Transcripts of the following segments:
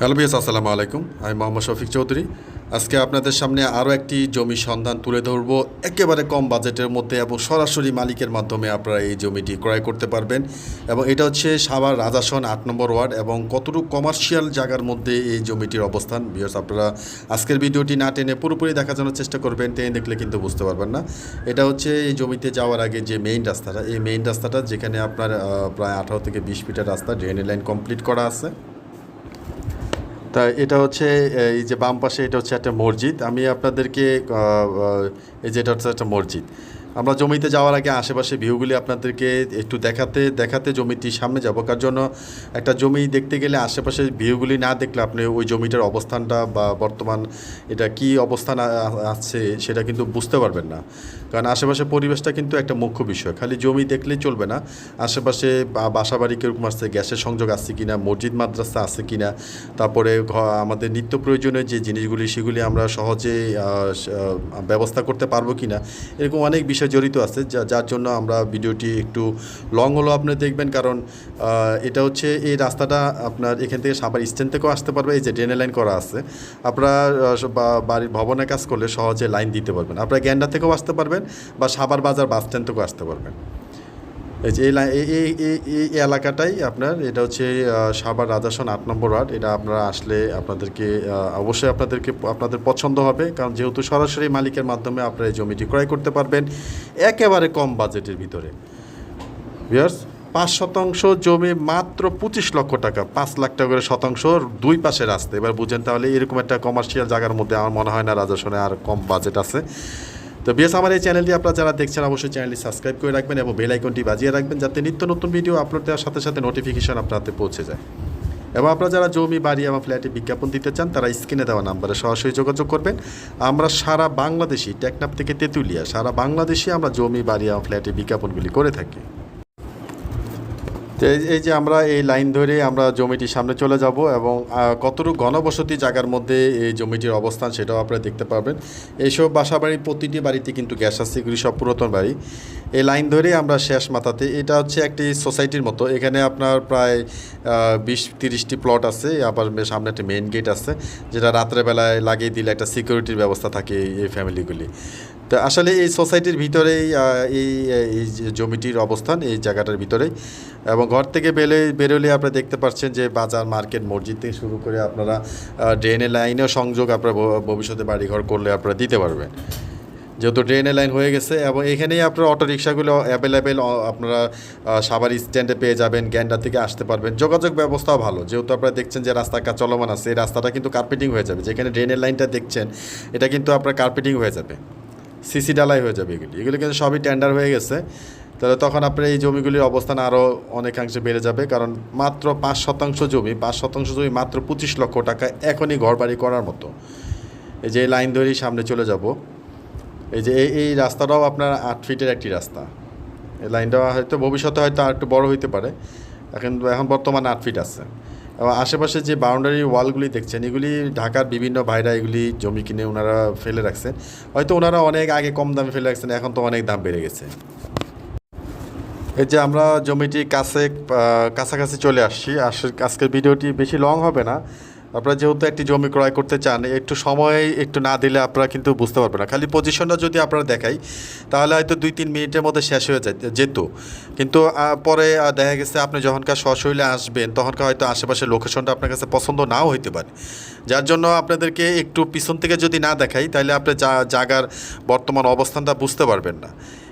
Hello BS আসসালামু আলাইকুম। আমি মোহাম্মদ শফিক চৌধুরী। আজকে আপনাদের সামনে আরও একটি জমির সন্ধান তুলে ধরবো। একেবারে কম বাজেটের মধ্যে এবং সরাসরি মালিকের মাধ্যমে আপনারা এই জমিটি ক্রয় করতে পারবেন। এবং এটা হচ্ছে সাভার রাজাসন আট নম্বর ওয়ার্ড এবং কতটুকু কমার্শিয়াল জায়গার মধ্যে এই জমিটির অবস্থান। বিয়ার্স আপনারা আজকের ভিডিওটি না টেনে পুরোপুরি দেখার জন্য চেষ্টা করবেন, টেনে দেখলে কিন্তু বুঝতে পারবেন না। এটা হচ্ছে এই জমিতে যাওয়ার আগে যে মেইন রাস্তাটা, এই মেইন রাস্তাটা যেখানে আপনার প্রায় আঠারো থেকে বিশ ফিটের রাস্তা ড্রেনের লাইন কমপ্লিট করা আছে। তা এটা হচ্ছে এই যে বাম পাশে এটা হচ্ছে একটা মসজিদ। আমি আপনাদেরকে এই যে এটা হচ্ছে একটা মসজিদ। আমরা জমিতে যাওয়ার আগে আশেপাশে ভিউগুলি আপনাদেরকে একটু দেখাতে দেখাতে জমিটির সামনে যাব। কার জন্য? একটা জমি দেখতে গেলে আশেপাশে ভিউগুলি না দেখলে আপনি ওই জমিটার অবস্থানটা বা বর্তমান এটা কি অবস্থান আছে সেটা কিন্তু বুঝতে পারবেন না। কারণ আশেপাশে পরিবেশটা কিন্তু একটা মুখ্য বিষয়। খালি জমি দেখলেই চলবে না। আশেপাশে বাসাবাড়ি কীরকম আসছে গ্যাসের সংযোগ আছে কি না মসজিদ, মাদ্রাসা আছে কি না তারপরে আমাদের নিত্য প্রয়োজনীয় যে জিনিসগুলি, সেগুলি আমরা সহজে ব্যবস্থা করতে পারব কি না এরকম অনেক বিষয় জড়িত আছে, যা যার জন্য আমরা ভিডিওটি একটু লং হলো আপনি দেখবেন। কারণ এটা হচ্ছে এই রাস্তাটা আপনার এখান থেকে সাবার স্ট্যান্ড থেকেও আসতে পারবে, এই যে ড্রেনের লাইন করা আছে। আপনারা বাড়ির ভবনে কাজ করলে সহজে লাইন দিতে পারবেন। আপনারা গ্যান্ডা থেকেও আসতে পারবেন বা সাবার বাজার বাস স্ট্যান্ড থেকেও আসতে পারবেন। এই যে এই এই এলাকাটাই আপনার, এটা হচ্ছে সাভার রাজাসন আট নম্বর ওয়ার্ড। এটা আপনারা আসলে আপনাদেরকে অবশ্যই আপনাদেরকে, আপনাদের পছন্দ হবে, কারণ যেহেতু সরাসরি মালিকের মাধ্যমে আপনারা এই জমিটি ক্রয় করতে পারবেন একেবারে কম বাজেটের ভিতরে। বিয়ার্স পাঁচ শতাংশ জমি মাত্র পঁচিশ লক্ষ টাকা, পাঁচ লাখ টাকা করে শতাংশ দুই পাশে রাস্তা। এবার বুঝেন তাহলে এরকম একটা কমার্শিয়াল জায়গার মধ্যে আমার মনে হয় না রাজাসনে আর কম বাজেট আছে। তো বেশ আমার এই চ্যানেলটি আপনারা যারা দেখছেন, অবশ্যই চ্যানেলটি সাবস্ক্রাইব করে রাখবেন এবং বেল আইকনটি বাজিয়ে রাখবেন যাতে নিত্য নতুন ভিডিও আপলোড দেওয়ার সাথে সাথে নোটিফিকেশন আপনার হাতে পৌঁছে যায়। এবং আপনারা যারা জমি, বাড়ি এবং ফ্ল্যাটে বিজ্ঞাপন দিতে চান, তারা স্ক্রিনে দেওয়া নাম্বারে সরাসরি যোগাযোগ করবেন। আমরা সারা বাংলাদেশি টেকনাপ থেকে তেঁতুলিয়া, সারা বাংলাদেশে আমরা জমি, বাড়ি এবং ফ্ল্যাটে বিজ্ঞাপনগুলি করে থাকি। তো এই- যে আমরা এই লাইন ধরে আমরা জমিটির সামনে চলে যাব এবং কতটুকু ঘনবসতি জায়গার মধ্যে এই জমিটির অবস্থান সেটাও আপনারা দেখতে পারবেন। এইসব বাসা বাড়ি প্রতিটি বাড়িতে কিন্তু গ্যাস আছে, এগুলি সব পুরাতন বাড়ি। এই লাইন ধরেই আমরা শেষ মাথাতে, এটা হচ্ছে একটি সোসাইটির মতো। এখানে আপনার প্রায় বিশ তিরিশটি প্লট আছে, আবার সামনে একটা মেইন গেট আছে, যেটা রাত্রেবেলায় লাগিয়ে দিলে একটা সিকিউরিটির ব্যবস্থা থাকে এই ফ্যামিলিগুলি। তো আসলে এই সোসাইটির ভিতরেই এই এই জমিটির অবস্থান, এই জায়গাটার ভিতরেই। এবং ঘর থেকে বেলে, বেরোলে আপনারা দেখতে পাচ্ছেন যে বাজার, মার্কেট, মসজিদ থেকে শুরু করে আপনারা ড্রেনের লাইনেও সংযোগ আপনারা ভবিষ্যতে বাড়িঘর করলে আপনারা দিতে পারবেন। যেহেতু ড্রেনের লাইন হয়ে গেছে এবং এখানেই আপনার অটো রিক্সাগুলো অ্যাভেলেবেল আপনারা সাভার স্ট্যান্ডে পেয়ে যাবেন গ্যান্ডা থেকে আসতে পারবেন। যোগাযোগ ব্যবস্থাও ভালো। যেহেতু আপনারা দেখছেন যে রাস্তা কাজ চলমান আছে, এই রাস্তাটা কিন্তু কার্পেটিং হয়ে যাবে। যেখানে ড্রেনের লাইনটা দেখছেন, এটা কিন্তু আপনার কার্পেটিং হয়ে যাবে। সিসি ডালাই হয়ে যাবে এগুলি। এগুলি কিন্তু সবই টেন্ডার হয়ে গেছে। তাহলে তখন আপনার এই জমিগুলির অবস্থান আরও অনেকাংশে বেড়ে যাবে, কারণ মাত্র পাঁচ শতাংশ জমি, পাঁচ শতাংশ জমি মাত্র পঁচিশ লক্ষ টাকা এখনই ঘর বাড়ি করার মতো। এই যে লাইন ধরেই সামনে চলে যাব। এই যে এই রাস্তাটাও আপনার আট ফিটের একটি রাস্তা। এই লাইনটা হয়তো ভবিষ্যতে হয়তো আর একটু বড় হইতে পারে। এখন এখন বর্তমানে আট ফিট আছে। আশেপাশে যে বাউন্ডারি ওয়ালগুলি দেখছেন, এগুলি ঢাকার বিভিন্ন ভাইরা এগুলি জমি কিনে ওনারা ফেলে রাখছেন। হয়তো ওনারা অনেক আগে কম দামে ফেলে রাখছেন, এখন তো অনেক দাম বেড়ে গেছে। এই যে আমরা জমিটি কাছে কাছাকাছি চলে আসছি। আস- আজকের ভিডিওটি বেশি লং হবে না। আপনারা যেহেতু একটি জমি ক্রয় করতে চান, একটু সময় একটু না দিলে আপনারা কিন্তু বুঝতে পারবেন না। খালি পজিশনটা যদি আপনারা দেখাই, তাহলে হয়তো দুই তিন মিনিটের মধ্যে শেষ হয়ে যায়, যেত। কিন্তু পরে দেখা গেছে আপনি যখনকার সশৈলে আসবেন, তখনকার হয়তো আশেপাশের লোকেশনটা আপনার কাছে পছন্দ নাও হইতে পারে। যার জন্য আপনাদেরকে একটু পিছন থেকে যদি না দেখাই, তাহলে আপনি জায়গার বর্তমান অবস্থানটা বুঝতে পারবেন না।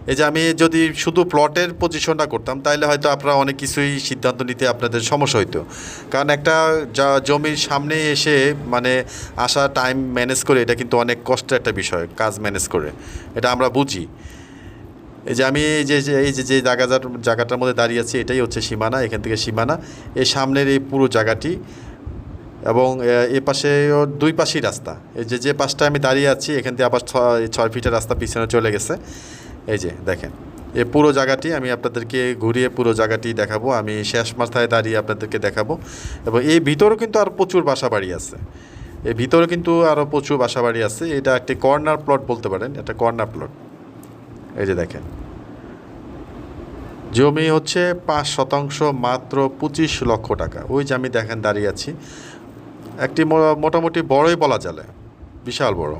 এই যে আমি যদি শুধু প্লটের পজিশনটা করতাম তাহলে হয়তো আপনারা অনেক কিছুই সিদ্ধান্ত নিতে আপনাদের সমস্যা হইতো। কারণ একটা যা- জমির সামনে এসে মানে আসা টাইম ম্যানেজ করে এটা কিন্তু অনেক কষ্টের একটা বিষয়, কাজ ম্যানেজ করে। এটা আমরা বুঝি। এই যে আমি এই যে এই যে যে জায়গাটার জায়গাটার মধ্যে দাঁড়িয়ে আছি, এটাই হচ্ছে সীমানা, এখান থেকে সীমানা। এই সামনের এই পুরো জায়গাটি এবং এ পাশে দুই পাশেই রাস্তা। এই যে যে পাশটা আমি দাঁড়িয়ে আছি, এখান থেকে আবার ছয় ফিটের রাস্তা পিছনে চলে গেছে। এই যে, দেখেন। এই পুরো জায়গাটি আমি আপনাদেরকে ঘুরিয়ে পুরো জায়গাটি দেখাবো। আমি শেষ মাথায় দাঁড়িয়ে আপনাদেরকে দেখাবো। এবং এই ভিতরেও কিন্তু আর প্রচুর বাসা বাড়ি আছে। এই ভিতরে কিন্তু আরও প্রচুর বাসা বাড়ি আছে। এটা একটি কর্নার প্লট বলতে পারেন। এটা কর্নার প্লট। এই যে, দেখেন। জমি হচ্ছে পাঁচ শতাংশ মাত্র পঁচিশ লক্ষ টাকা। ওই যে, আমি দেখেন দাঁড়িয়ে আছি। একটি মোটামুটি বড়ই বলা চলে। বিশাল বড়।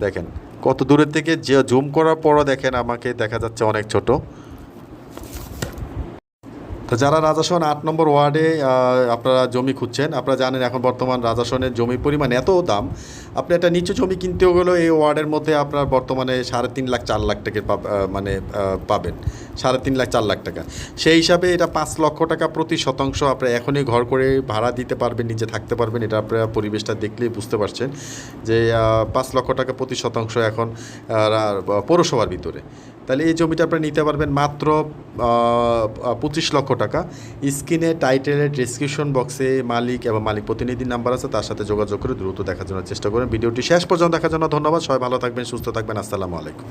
দেখেন। কত দূরের থেকে যে জুম করার পরও দেখেন আমাকে দেখা যাচ্ছে অনেক ছোট। তো যারা রাজাসন আট নম্বর ওয়ার্ডে আপনারা জমি খুঁজছেন, আপনারা জানেন এখন বর্তমান রাজাসনের জমির পরিমাণ এত দাম। আপনি একটা নিচু জমি কিনতেও গেলেও এই ওয়ার্ডের মধ্যে আপনার বর্তমানে সাড়ে তিন লাখ, চার লাখ টাকা মানে পাবেন। সাড়ে তিন লাখ, চার লাখ টাকা। সেই হিসাবে এটা পাঁচ লক্ষ টাকা প্রতি শতাংশ আপনি এখনই ঘর করে ভাড়া দিতে পারবেন, নিজে থাকতে পারবেন। এটা আপনারা পরিবেশটা দেখলেই বুঝতে পারছেন যে পাঁচ লক্ষ টাকা প্রতি শতাংশ এখন পৌরসভার ভিতরে। তাহলে এই জমিটা আপনি নিতে পারবেন মাত্র পঁচিশ লক্ষ টাকা। স্ক্রিনে টাইটেলের ডিসক্রিপশন বক্সে মালিক এবং মালিক প্রতিনিধির নাম্বার আছে, তার সাথে যোগাযোগ করে দ্রুত দেখার জন্য চেষ্টা করেন। ভিডিওটি শেষ পর্যন্ত দেখার জন্য ধন্যবাদ। সবাই ভালো থাকবেন, সুস্থ থাকবেন। আসসালামু আলাইকুম।